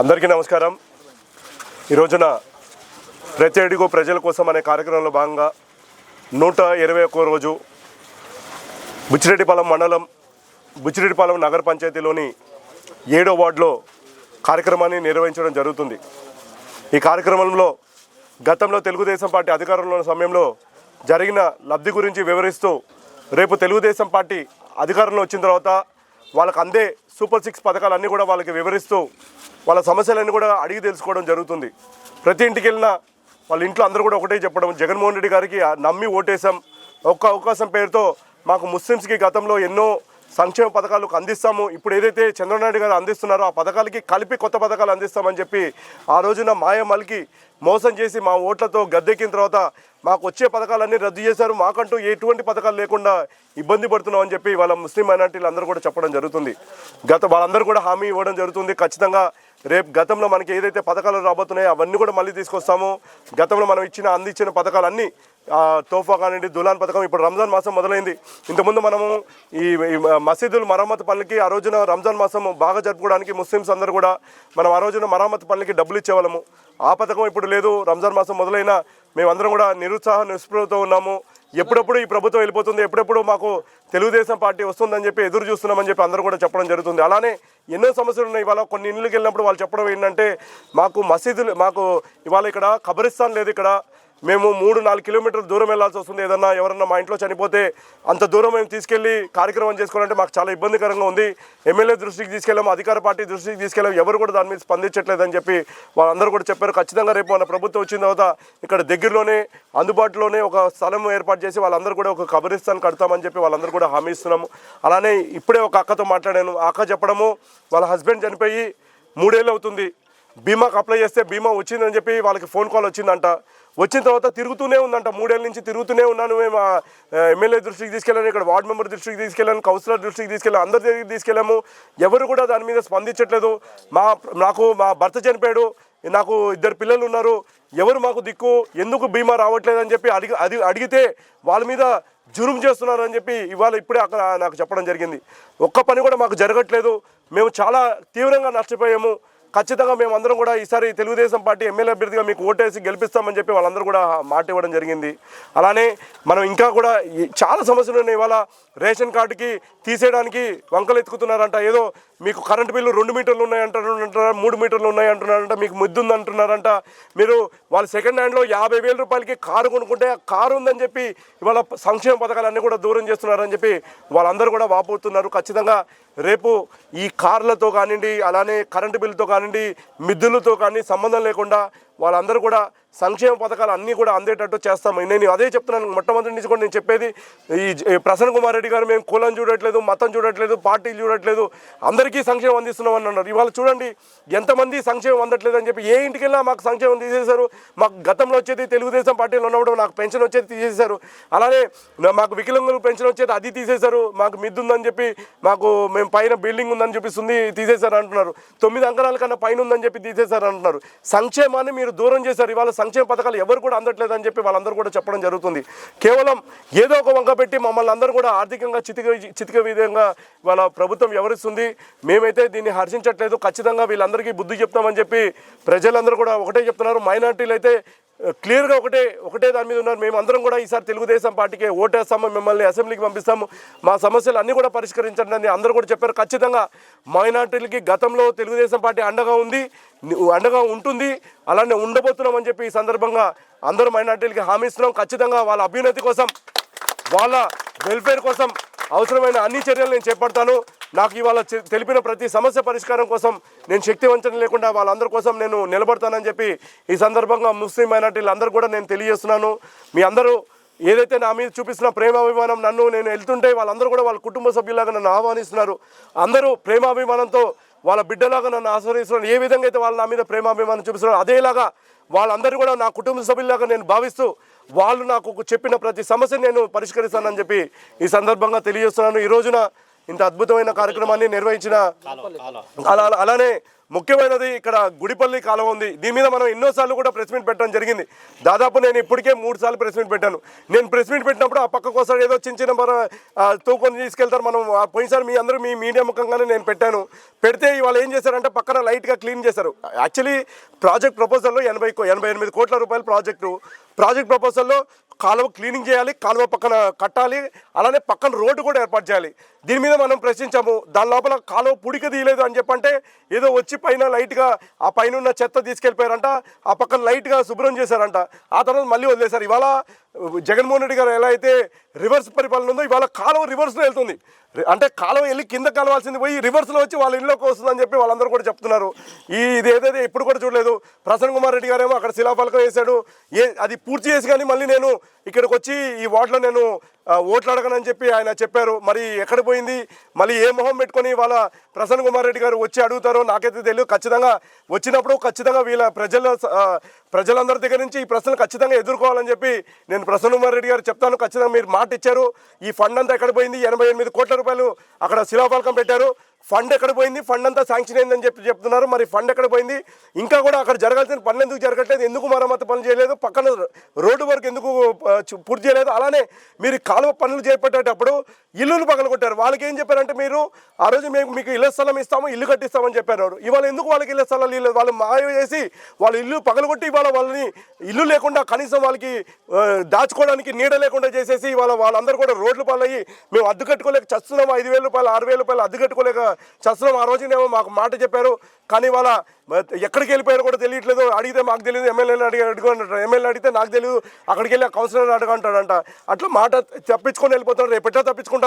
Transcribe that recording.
అందరికీ నమస్కారం. ఈ రోజున ప్రతి అడుగు ప్రజల కోసం అనే కార్యక్రమంలో భాగంగా నూట ఇరవై ఒక్క రోజు బుచ్చిరెడ్డిపాలెం మండలం బుచ్చిరెడ్డిపాలెం నగర పంచాయతీలోని ఏడో వార్డులో కార్యక్రమాన్ని నిర్వహించడం జరుగుతుంది. ఈ కార్యక్రమంలో గతంలో తెలుగుదేశం పార్టీ అధికారంలో ఉన్న సమయంలో జరిగిన లబ్ధి గురించి వివరిస్తూ రేపు తెలుగుదేశం పార్టీ అధికారంలో వచ్చిన తర్వాత వాళ్ళకి అందే సూపర్ సిక్స్ పథకాలన్నీ కూడా వాళ్ళకి వివరిస్తూ వాళ్ళ సమస్యలన్నీ కూడా అడిగి తెలుసుకోవడం జరుగుతుంది. ప్రతి ఇంటికి వెళ్ళినా వాళ్ళ ఇంట్లో అందరూ కూడా ఒకటే చెప్పడం జగన్మోహన్ రెడ్డి గారికి నమ్మి ఓటేసాం ఒక్క అవకాశం పేరుతో మాకు ముస్లిమ్స్కి గతంలో ఎన్నో సంక్షేమ పథకాలకు అందిస్తాము. ఇప్పుడు ఏదైతే చంద్రనాయుడు గారు అందిస్తున్నారో ఆ పథకాలకి కలిపి కొత్త పథకాలు అందిస్తామని చెప్పి ఆ రోజున మాయమల్కి మోసం చేసి మా ఓట్లతో గద్దెక్కిన తర్వాత మాకు వచ్చే పథకాలన్నీ రద్దు చేశారు. మాకంటూ ఎటువంటి పథకాలు లేకుండా ఇబ్బంది పడుతున్నాం అని చెప్పి వాళ్ళ ముస్లిం మైనార్టీలు అందరూ కూడా చెప్పడం జరుగుతుంది. గత వాళ్ళందరూ కూడా హామీ ఇవ్వడం జరుగుతుంది. ఖచ్చితంగా రేపు గతంలో మనకి ఏదైతే పథకాలు రాబోతున్నాయో అవన్నీ కూడా మళ్ళీ తీసుకొస్తాము. గతంలో మనం ఇచ్చిన అందించిన పథకాలన్నీ తోఫా కానివ్వండి దులాన్ పథకం ఇప్పుడు రంజాన్ మాసం మొదలైంది. ఇంతకుముందు మనము ఈ మసీదుల మసీదులు మరమ్మతు పనులకి ఆ రోజున రంజాన్ మాసం బాగా జరుపుకోవడానికి ముస్లిమ్స్ అందరూ కూడా మనం ఆ రోజున మరమ్మతు పనులకి డబ్బులు ఇచ్చేవాళ్ళము. ఆ పథకం ఇప్పుడు లేదు. రంజాన్ మాసం మొదలైన మేమందరం కూడా నిరుత్సాహ నిస్పృహతో ఉన్నాము. ఎప్పుడప్పుడు ఈ ప్రభుత్వం వెళ్ళిపోతుంది ఎప్పుడెప్పుడు మాకు తెలుగుదేశం పార్టీ వస్తుందని చెప్పి ఎదురు చూస్తున్నామని చెప్పి అందరూ కూడా చెప్పడం జరుగుతుంది. అలానే ఎన్నో సమస్యలు ఉన్నాయి. ఇవాళ కొన్ని ఇళ్ళకి వెళ్ళినప్పుడు వాళ్ళు చెప్పడం ఏంటంటే మాకు మసీదులు మాకు ఇవాళ ఇక్కడ ఖబరిస్తాన్ లేదు ఇక్కడ. మేము మూడు నాలుగు కిలోమీటర్ల దూరం వెళ్ళాల్సి వస్తుంది. ఏదన్నా ఎవరన్నా మా ఇంట్లో చనిపోతే అంత దూరం మేము తీసుకెళ్ళి కార్యక్రమం చేసుకోవాలంటే మాకు చాలా ఇబ్బందికరంగా ఉంది. ఎమ్మెల్యే దృష్టికి తీసుకెళ్ళాము అధికార పార్టీ దృష్టికి తీసుకెళ్ళాం ఎవరు కూడా దాని మీద స్పందించట్లేదని చెప్పి వాళ్ళందరూ కూడా చెప్పారు. ఖచ్చితంగా రేపు మన ప్రభుత్వం వచ్చిన తర్వాత ఇక్కడ దగ్గరలోనే అందుబాటులోనే ఒక స్థలం ఏర్పాటు చేసి వాళ్ళందరూ కూడా ఒక కబరిస్తాన్ కడతామని చెప్పి వాళ్ళందరూ కూడా హామీ ఇస్తున్నాము. అలానే ఇప్పుడే ఒక అక్కతో మాట్లాడాను. అక్క చెప్పడము వాళ్ళ హస్బెండ్ చనిపోయి మూడేళ్ళు అవుతుంది. బీమాకు అప్లై చేస్తే బీమా వచ్చిందని చెప్పి వాళ్ళకి ఫోన్ కాల్ వచ్చిందంట. వచ్చిన తర్వాత తిరుగుతూనే ఉందంట. మూడేళ్ళ నుంచి తిరుగుతూనే ఉన్నాను మేము. ఎమ్మెల్యే దృష్టికి తీసుకెళ్ళాను ఇక్కడ వార్డ్ మెంబర్ దృష్టికి తీసుకెళ్ళాను కౌన్సిలర్ దృష్టికి తీసుకెళ్ళాను అందరి దగ్గరికి తీసుకెళ్ళాము. ఎవరు కూడా దాని మీద స్పందించట్లేదు. మా నాకు మా భర్త చనిపోయాడు. నాకు ఇద్దరు పిల్లలు ఉన్నారు. ఎవరు మాకు దిక్కు? ఎందుకు బీమా రావట్లేదు అని చెప్పి అడిగి అది అడిగితే వాళ్ళ మీద జురుం చేస్తున్నారు అని చెప్పి ఇవాళ ఇప్పుడే అక్కడ నాకు చెప్పడం జరిగింది. ఒక్క పని కూడా మాకు జరగట్లేదు. మేము చాలా తీవ్రంగా నష్టపోయాము. ఖచ్చితంగా మేమందరం కూడా ఈసారి తెలుగుదేశం పార్టీ ఎమ్మెల్యే అభ్యర్థిగా మీకు ఓటేసి గెలిపిస్తామని చెప్పి వాళ్ళందరూ కూడా మాట ఇవ్వడం జరిగింది. అలానే మనం ఇంకా కూడా చాలా సమస్యలు ఉన్నాయి. ఇవాళ రేషన్ కార్డుకి తీసేయడానికి వంకలు ఎత్తుకుతున్నారంట ఏదో మీకు కరెంటు బిల్లు రెండు మీటర్లు ఉన్నాయంటారు మూడు మీటర్లు ఉన్నాయి అంటున్నారంట మీకు ముద్దు ఉంది అంటున్నారంట మీరు వాళ్ళు సెకండ్ హ్యాండ్లో యాభై వేల రూపాయలకి కారు కొనుక్కుంటే కారు ఉందని చెప్పి ఇవాళ సంక్షేమ పథకాలన్నీ కూడా దూరం చేస్తున్నారని చెప్పి వాళ్ళందరూ కూడా వాపోతున్నారు. ఖచ్చితంగా రేపు ఈ కార్లతో కానివ్వండి అలానే కరెంటు బిల్లుతో కానివ్వండి మిద్దులతో కానీ సంబంధం లేకుండా వాళ్ళందరూ కూడా సంక్షేమ పథకాలు అన్నీ కూడా అందేటట్టు చేస్తాము నేను అదే చెప్తున్నాను. మొట్టమొదటి నుంచి కూడా నేను చెప్పేది ఈ ప్రసన్న కుమార్ రెడ్డి గారు మేము కులం చూడట్లేదు మతం చూడట్లేదు పార్టీలు చూడట్లేదు అందరికీ సంక్షేమం అందిస్తున్నాం అని అన్నారు. ఇవాళ చూడండి ఎంతమంది సంక్షేమం అందట్లేదు అని చెప్పి ఏ ఇంటికి వెళ్ళినా మాకు సంక్షేమం తీసేశారు. మాకు గతంలో వచ్చేది తెలుగుదేశం పార్టీలో ఉన్నప్పుడు నాకు పెన్షన్ వచ్చేది తీసేశారు. అలానే మాకు వికలాంగులకు పెన్షన్ వచ్చేది అది తీసేశారు. మాకు మిద్దు ఉందని చెప్పి మాకు మేము పైన బిల్డింగ్ ఉందని చూపిస్తుంది తీసేశారు అంటున్నారు. తొమ్మిది అంకణాల కన్నా పైన ఉందని చెప్పి తీసేశారు అంటున్నారు. సంక్షేమాన్ని మీరు దూరం చేశారు. ఇవాళ సంక్షేమ పథకాలు ఎవరు కూడా అందట్లేదు అని చెప్పి వాళ్ళందరూ కూడా చెప్పడం జరుగుతుంది. కేవలం ఏదో ఒక వంక పెట్టి మమ్మల్ని అందరూ కూడా ఆర్థికంగా చితిక చితిక విధంగా వాళ్ళ ప్రభుత్వం ఎవరిస్తుంది మేమైతే దీన్ని హర్షించట్లేదు. ఖచ్చితంగా వీళ్ళందరికీ బుద్ధి చెప్తామని చెప్పి ప్రజలందరూ కూడా ఒకటే చెప్తున్నారు. మైనార్టీలు అయితే క్లియర్గా ఒకటే ఒకటే దాని మీద ఉన్నారు. మేము అందరం కూడా ఈసారి తెలుగుదేశం పార్టీకి ఓటేస్తాము మిమ్మల్ని అసెంబ్లీకి పంపిస్తాము. మా సమస్యలు అన్నీ కూడా పరిష్కరించండి అని అందరూ కూడా చెప్పారు. ఖచ్చితంగా మైనార్టీలకి గతంలో తెలుగుదేశం పార్టీ అండగా ఉంది అండగా ఉంటుంది అలానే ఉండబోతున్నామని చెప్పి ఈ సందర్భంగా అందరూ మైనార్టీలకి హామీ ఇస్తున్నాం. ఖచ్చితంగా వాళ్ళ అభ్యున్నతి కోసం వాళ్ళ వెల్ఫేర్ కోసం అవసరమైన అన్ని చర్యలు నేను చేపడతాను. నాకు ఇవాళ తెలిపిన ప్రతి సమస్య పరిష్కారం కోసం నేను శక్తి వంచన లేకుండా వాళ్ళందరి కోసం నేను నిలబడతానని చెప్పి ఈ సందర్భంగా ముస్లిం మైనార్టీలందరూ కూడా నేను తెలియజేస్తున్నాను. మీ అందరూ ఏదైతే నా మీద చూపిస్తున్న ప్రేమాభిమానం నన్ను నేను వెళ్తుంటే వాళ్ళందరూ కూడా వాళ్ళ కుటుంబ సభ్యులాగా నన్ను ఆహ్వానిస్తున్నారు. అందరూ ప్రేమాభిమానంతో వాళ్ళ బిడ్డలాగా నన్ను ఆస్వాదిస్తున్నారు ఏ విధంగా అయితే వాళ్ళు నా మీద ప్రేమాభిమానం చూపిస్తున్నారు అదేలాగా వాళ్ళందరూ కూడా నా కుటుంబ సభ్యులాగా నేను భావిస్తూ వాళ్ళు నాకు చెప్పిన ప్రతి సమస్యను నేను పరిష్కరిస్తానని చెప్పి ఈ సందర్భంగా తెలియజేస్తున్నాను. ఈ రోజున ఇంత అద్భుతమైన కార్యక్రమాన్ని నిర్వహించిన అలా అలానే ముఖ్యమైనది ఇక్కడ గుడిపల్లి కాలువ ఉంది. దీని మీద మనం ఎన్నోసార్లు కూడా ప్రెస్ మీట్ పెట్టడం జరిగింది. దాదాపు నేను ఇప్పటికే మూడు సార్లు ప్రెస్ మీట్ పెట్టాను. నేను ప్రెస్ మీట్ పెట్టినప్పుడు ఆ పక్క కోసం ఏదో చిన్న చిన్న మన తూకొని తీసుకెళ్తారు. మనం పోయినసారి మీ అందరూ మీ మీడియా ముఖంగానే నేను పెట్టాను. పెడితే ఇవాళ ఏం చేశారంటే పక్కన లైట్గా క్లీన్ చేశారు. యాక్చువల్లీ ప్రాజెక్ట్ ప్రపోజల్లో ఎనభై ఎనభై ఎనిమిది కోట్ల రూపాయల ప్రాజెక్టు. ప్రాజెక్ట్ ప్రపోజల్లో కాలువ క్లీనింగ్ చేయాలి కాలువ పక్కన కట్టాలి అలానే పక్కన రోడ్డు కూడా ఏర్పాటు చేయాలి. దీని మీద మనం ప్రశ్నించాము. దాని లోపల కాలువ పుడిక తీయలేదు అని చెప్పంటే ఏదో వచ్చి పైన లైట్గా ఆ పైన ఉన్న చెత్త తీసుకెళ్ళిపోయారంట ఆ పక్కన లైట్గా శుభ్రం చేశారంట. ఆ తర్వాత మళ్ళీ వదిలేశారు. ఇవాళ జగన్మోహన్ రెడ్డి గారు ఎలా అయితే రివర్స్ పరిపాలన ఉందో ఇవాళ కాలువ రివర్స్లో వెళ్తుంది. అంటే కాలువ వెళ్ళి కింద కలవాల్సింది పోయి రివర్స్లో వచ్చి వాళ్ళ ఇంట్లోకి వస్తుందని చెప్పి వాళ్ళందరూ కూడా చెప్తున్నారు. ఈ ఇది ఏదైతే ఇప్పుడు కూడా చూడలేదు ప్రసన్న కుమార్ రెడ్డి గారేమో అక్కడ శిలాఫలకం వేశాడు. ఏ అది పూర్తి చేసి కానీ మళ్ళీ నేను ఇక్కడికి వచ్చి ఈ వార్డులో నేను ఓట్లు అడగనని చెప్పి ఆయన చెప్పారు. మరి ఎక్కడ పోయింది? మళ్ళీ ఏ మొహం పెట్టుకొని వాళ్ళ ప్రసన్న కుమార్ రెడ్డి గారు వచ్చి అడుగుతారో నాకైతే తెలియదు ఖచ్చితంగా వచ్చినప్పుడు ఖచ్చితంగా వీళ్ళ ప్రజల ప్రజలందరి దగ్గర నుంచి ఈ ప్రశ్నలు ఖచ్చితంగా ఎదుర్కోవాలని చెప్పి నేను ప్రసన్న కుమార్ రెడ్డి గారు చెప్తాను. ఖచ్చితంగా మీరు మాట ఇచ్చారు. ఈ ఫండ్ అంతా ఎక్కడ పోయింది? ఎనభై ఎనిమిది కోట్ల రూపాయలు అక్కడ శిలాఫలకం పెట్టారు. ఫండ్ ఎక్కడ పోయింది? ఫండ్ అంతా శాంక్షన్ అయిందని చెప్పి చెప్తున్నారు. మరి ఫండ్ ఎక్కడ పోయింది? ఇంకా కూడా అక్కడ జరగాల్సిన పనులు ఎందుకు జరగట్లేదు? ఎందుకు మరమ్మతు పనులు చేయలేదు? పక్కన రోడ్డు వరకు ఎందుకు పూర్తి చేయలేదు? అలానే మీరు కాలువ పనులు చేపట్టేటప్పుడు ఇల్లులు పగలగొట్టారు వాళ్ళకి ఏం చెప్పారంటే మీరు ఆ రోజు మేము మీకు ఇళ్ళ స్థలం ఇస్తాము ఇల్లు కట్టిస్తామని చెప్పారు ఇవాళ ఎందుకు వాళ్ళకి ఇళ్ళ స్థలాలు ఇవ్వలేదు? వాళ్ళు మాయ చేసి వాళ్ళ ఇల్లు పగలగొట్టి ఇవాళ వాళ్ళని ఇల్లు లేకుండా కనీసం వాళ్ళకి దాచుకోవడానికి నీడ లేకుండా చేసేసి వాళ్ళ వాళ్ళందరూ కూడా రోడ్లు పాలయ్యి మేము అద్దె కట్టుకోలేక చస్తున్నాము? ఐదు వేల రూపాయలు ఆరు వేల రూపాయలు అద్దె కట్టుకోలేక చస్తున్నాం ఆ రోజునేమో మాకు మాట చెప్పారు. కానీ వాళ్ళ ఎక్కడికి వెళ్ళిపోయారో కూడా తెలియట్లేదు. అడిగితే మాకు తెలియదు ఎమ్మెల్యేని అడిగి అడుగుంటారు. ఎమ్మెల్యే అడిగితే నాకు తెలియదు అక్కడికి వెళ్ళి కౌన్సిలర్ అడగంటాడంట. అట్లా మాట తప్పించుకొని వెళ్ళిపోతారు రేపు ఎట్లా తప్పించుకుంటారు.